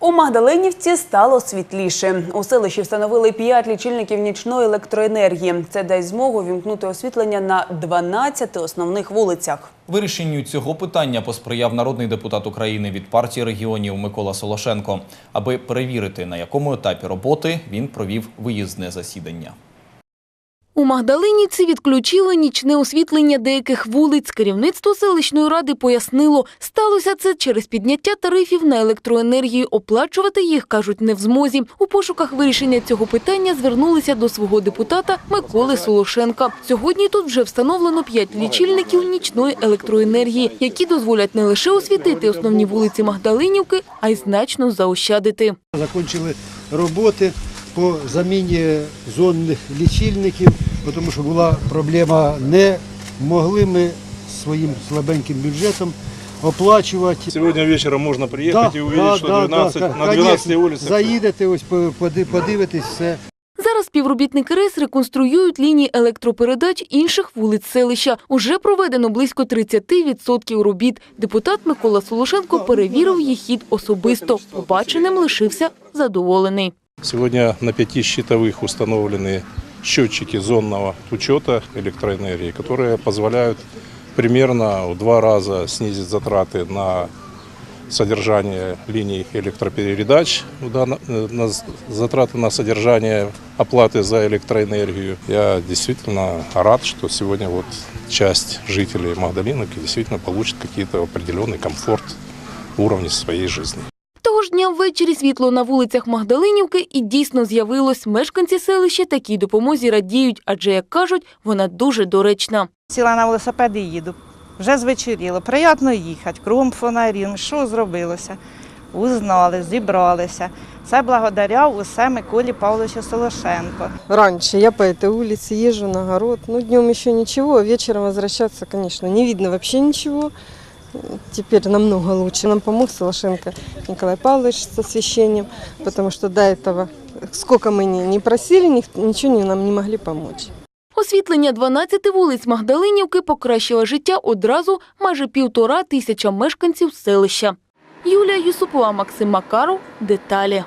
У Магдалинівці стало світліше. У селищі встановили 5 лічильників нічної електроенергії. Це дасть змогу вімкнути освітлення на 12 основних вулицях. Вирішенню цього питання посприяв народний депутат України від партії регіонів Микола Солошенко. Аби перевірити, на якому етапі роботи він провів виїзне засідання. У Магдалинівці відключили нічне освітлення деяких вулиць. Керівництво селищної ради пояснило, сталося це через підняття тарифів на електроенергію. Оплачувати їх, кажуть, не в змозі. У пошуках вирішення цього питання звернулися до свого депутата Миколи Солошенка. Сьогодні тут вже встановлено п'ять лічильників нічної електроенергії, які дозволять не лише освітити основні вулиці Магдалинівки, а й значно заощадити. Закончили роботи по заміні зонних лічильників, тому що була проблема, не могли ми своїм слабеньким бюджетом оплачувати. Сегодня вечером можно приехать и увидеть, что 12, да, на 12 конечно. улицах Заїдете, ось по- поди- подивитесь все. Зараз співробітники РЕС реконструюють лінії електропередач інших вулиць селища. Уже проведено близько 30% робіт. Депутат Микола Солошенко перевірив їх хід особисто. Побаченим лишився задоволений. Сегодня на пяти щитовых установлены счетчики зонного учета электроэнергии, которые позволяют примерно в два раза снизить затраты на содержание линий электропередач, на затраты на содержание оплаты за электроэнергию. Я действительно рад, что сегодня вот часть жителей Магдалиновки действительно получит какие-то определенный комфорт в уровне своей жизни. Того ж дня ввечері світло на вулицях Магдалинівки і дійсно з'явилось. Мешканці селища такій допомозі радіють, адже, як кажуть, вона дуже доречна. Сіла на велосипед і їду. Вже звечоріло. Приємно їхати, кругом фонарів. Що зробилося? Узнали, зібралися. Це благодаря усе Миколі Павловичу Солошенко. Раньше я по этой улице езжу на огород. Ну, днем еще ничего, а вечером возвращаться, конечно, не видно вообще ничего. Теперь намного лучше. Нам помог Солошенко Николай Павлович со освещением, потому что до этого, сколько мы не, не просили, ничего не- нам не могли помочь. Освітлення 12 вулиць Магдалинівки покращило життя одразу майже півтора тисяча мешканців селища. Юлія Юсупова, Максим Макаров. Деталі.